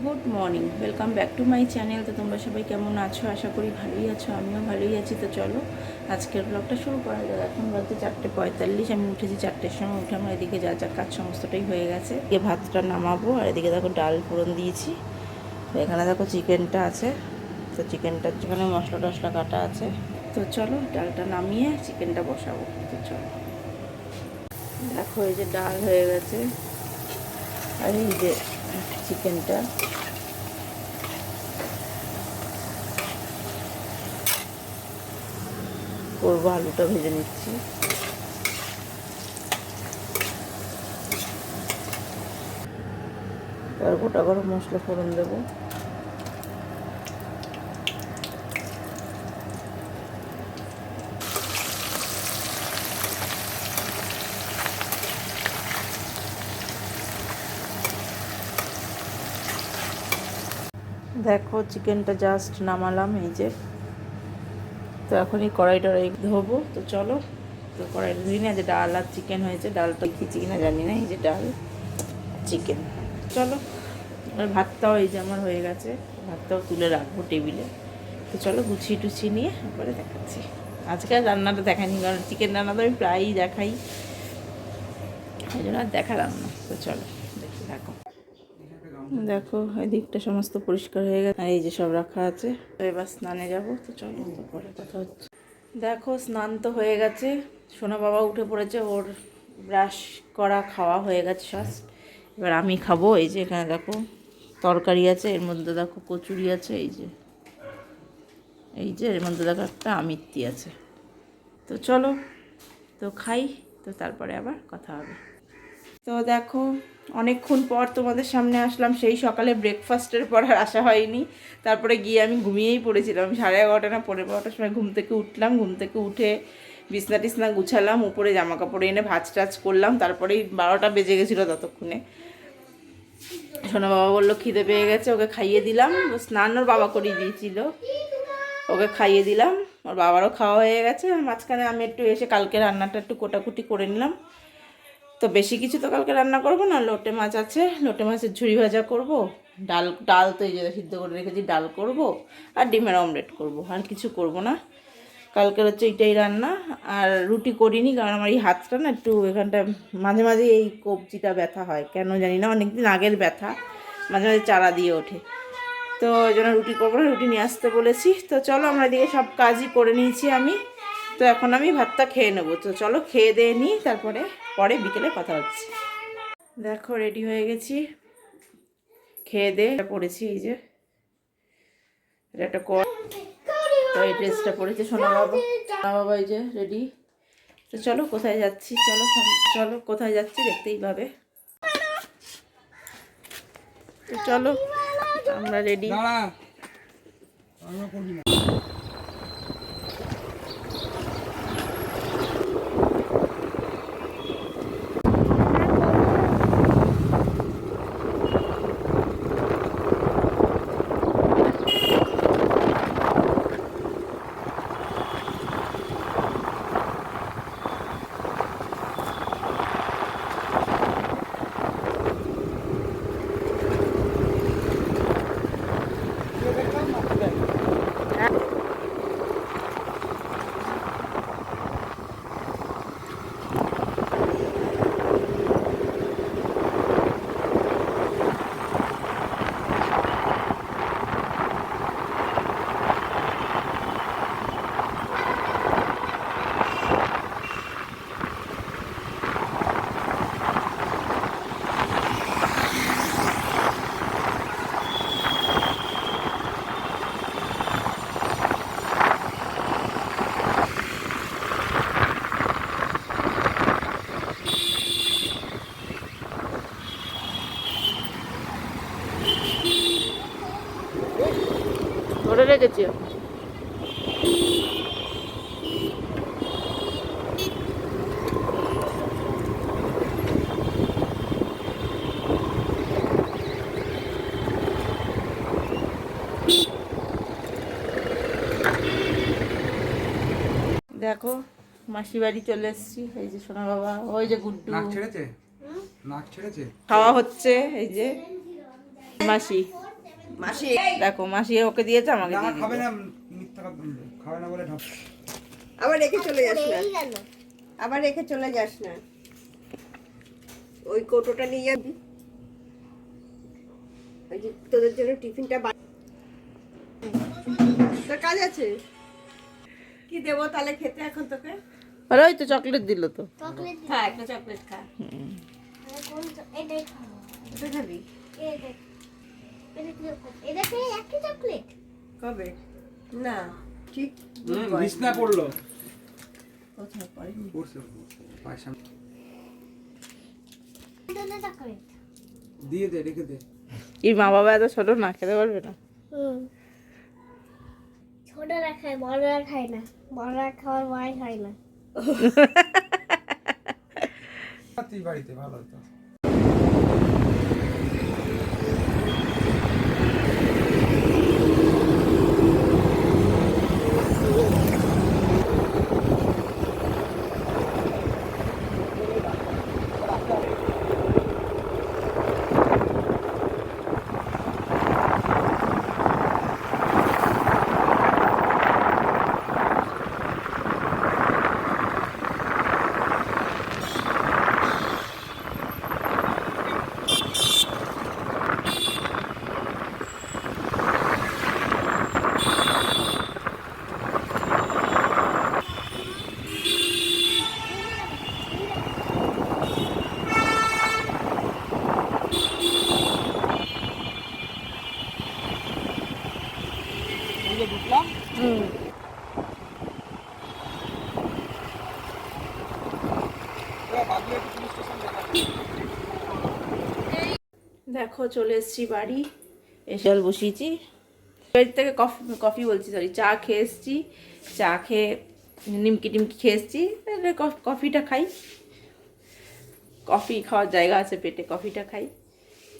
Good morning welcome back to my channel তো তোমরা সবাই কেমন আছো? আশা করি ভালোই আছো, আমিও ভালোই আছি। তো চলো, আজকের ব্লগটা শুরু করা যাক। এখন বলতে চারটে পঁয়তাল্লিশ। আমি উঠেছি চারটের সময়। উঠে আমার এদিকে যা যা কাজ সমস্তটাই হয়ে গেছে। এ ভাতটা নামাবো, আর এদিকে দেখো ডাল ফোড়ন দিয়েছি। এখানে দেখো চিকেনটা আছে। তো চিকেনটার যেখানে মশলা টশলা কাটা আছে। তো চলো, ডালটা নামিয়ে চিকেনটা বসাবো। তো চলো। দেখো, এই যে ডাল হয়ে গেছে। আর এই যে চিকেনটা। করব আলুটা ভেজে নিচ্ছি। আর গোটা গরম মশলা ফোড়ন দেবো। দেখো চিকেনটা জাস্ট নামালাম, এই যে। তো এখনই কড়াই টড়াই ধোবো। তো চলো, তো কড়াই ধুই না যে ডাল আর চিকেন হয়েছে, ডালটা খেয়েছি কিনা জানি না, এই যে ডাল চিকেন চলো, আর ভাতটাও এই যে আমার হয়ে গেছে। ভাতটাও তুলে রাখব টেবিলে। তো চলো, গুছিয়ে টুছিয়ে নিয়ে এরপরে দেখাচ্ছি। আজকে আর রান্নাটা দেখাইনি, কারণ চিকেন রান্না তো আমি প্রায়ই দেখাই। এই জন্য আর দেখালাম না। তো চলো। দেখো, এদিকটা সমস্ত পরিষ্কার হয়ে গেছে। আর এই যে সব রাখা আছে। তো এবার স্নানে যাব। তো চলো পরে কথা হচ্ছে। দেখো, স্নান তো হয়ে গেছে। সোনা বাবা উঠে পড়েছে। ওর ব্রাশ করা, খাওয়া হয়ে গেছে শ্বাস এবার আমি খাব। এই যে এখানে দেখো, তরকারি আছে। এর মধ্যে দেখো, কচুরি আছে। এই যে এই যে, এর মধ্যে দেখো একটা আমিত্তি আছে। তো চলো, তো খাই। তো তারপরে আবার কথা হবে। তো দেখো অনেকক্ষণ পর তোমাদের সামনে আসলাম, সেই সকালে ব্রেকফাস্টের পর আর আসা হয়নি। তারপরে গিয়ে আমি ঘুমিয়েই পড়েছিলাম। সাড়ে এগারোটা না পনেরো বারোটার সময় ঘুম থেকে উঠলাম। ঘুম থেকে উঠে বিছনা টিসনা গুছালাম, উপরে জামা কাপড় এনে ভাজ টাজ করলাম। তারপরেই বারোটা বেজে গেছিল ততক্ষণে। সোনা বাবা বলল, খিদে পেয়ে গেছে, ওকে খাইয়ে দিলাম। স্নান ওর বাবা করিয়ে দিয়েছিল। ওকে খাইয়ে দিলাম। ওর বাবারও খাওয়া হয়ে গেছে। মাঝখানে আমি একটু এসে কালকে রান্নাটা একটু কোটাকুটি করে নিলাম। তো বেশি কিছু তো কালকে রান্না করব না, লোটে মাছ আছে, লোটে মাছের ঝুড়ি ভাজা করব, ডাল ডাল তো এই যে সিদ্ধ করে রেখেছি, ডাল করব, আর ডিমের অমলেট করব, আর কিছু করব না। কালকের হচ্ছে এইটাই রান্না, আর রুটি করিনি, কারণ আমার এই হাতটা না একটু এখানটা মাঝে মাঝে এই কবজিটা ব্যথা হয়, কেন জানি না, অনেকদিন আগের ব্যথা, মাঝে মাঝে চারা দিয়ে ওঠে। তো ওই জন্য রুটি করব না, রুটি নিয়ে আসতে বলেছি। তো চলো আমরা এদিকে সব কাজই করে নিয়েছি আমি। তো এখন আমি ভাতটা খেয়ে নেব। তো চলো খেয়ে দিয়ে নিই, তারপরে পরে বিকেলে কথা হচ্ছে। দেখো রেডি হয়ে গেছি। খেয়ে দিয়ে পড়েছি এই যে। এটা একটা কর। এই ড্রেসটা পরেছে সোনা বাবা সোনা বাবা এই যে রেডি তো চলো, কোথায় যাচ্ছি? চলো চলো কোথায় যাচ্ছি দেখতেই পাবে। তো চলো, আমরা রেডি দাঁড়া আমরা করবি না ধরে রেখেছি দেখো মাসি বাড়ি চলে এসেছি। এই যে সোনা বাবা ওই যে গুড্ডু। নাক ছেড়েছে? নাক ছেড়েছে? খাওয়া হচ্ছে এই যে মাসি। মাসি। দেখো মাসি ওকে দিয়েছে আমাকে দিয়ে খাবে না মিথ্যা কথা বলবে। খাবে না বলে ঢপ আবার রেখে চলে যাস না। আবার রেখে চলে যাস না। ওই কৌটোটা নিয়ে যাবি। ওই যে তোদের জন্য টিফিনটা তোর কাজ আছে? কি দেবো তাহলে খেতে এখন তোকে? আর ওই তো চকলেট দিল তো। চকলেট খা একটা চকলেট খা। খাব এটা খাবি? এটা এটা কি কি একই চকলেট কবে? না ঠিক বিছনা পড়ল কোথায় পড়েনি? পড়ছে চকলেট দিয়ে দে রেখে দে। এই মা বাবা এত ছোট না খেতে পারবে না। হুম। ছোটরা খায় বড়রা খায় না। বড়রা খাওয়ার মাই খায় না। বাড়িতে ভালো হতো। দেখো চলে এসেছি বাড়ি। এসে জল বসিয়েছি। বাড়ি থেকে কফি কফি বলছি সরি চা খেয়ে এসেছি। চা খেয়ে নিমকি টিমকি খেয়ে এসেছি। তাহলে কফ- কফিটা খাই। কফি খাওয়ার জায়গা আছে পেটে কফিটা খাই।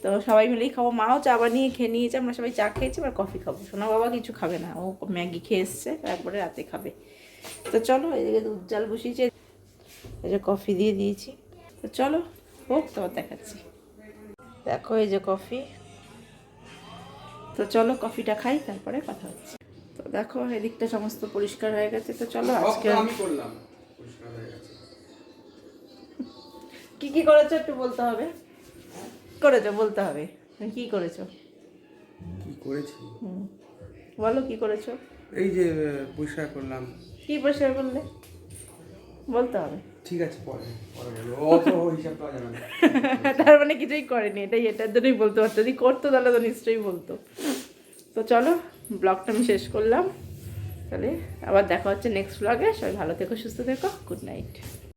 তো সবাই মিলেই খাব। মাও চা বানিয়ে খেয়ে নিয়েছে আমরা সবাই চা খেয়েছি এবার কফি খাব। সোনা বাবা কিছু খাবে না ও ম্যাগি খেয়ে এসছে একবারে রাতে খাবে। তো চলো এদিকে দুধ জাল বসিয়েছে। যে কফি দিয়ে দিয়েছি। তো চলো হোক তোমার দেখাচ্ছি। দেখো এই যে কফি। তো চলো কফিটা খাই তারপরে কথা হচ্ছে। তো দেখো এদিকটা সমস্ত পরিষ্কার হয়ে গেছে তো চলো আজকে আমি করলাম পরিষ্কার হয়ে গেছে। কি কি করেছ একটু বলতে হবে? করেছ বলতে হবে। কি করেছ? কি করেছি? বলো কি করেছ? এই যে পরিষ্কার করলাম। কি পরিষ্কার করলে? বলতে হবে। ঠিক আছে পরে তার মানে কিছুই করেনি এটাই এটার জন্যই বলতে পারতো যদি করতো তাহলে তো নিশ্চয়ই বলতো। তো চলো ব্লগটা আমি শেষ করলাম। তাহলে আবার দেখা হচ্ছে নেক্সট ব্লগে সবাই ভালো থেকো সুস্থ থেকো। Good night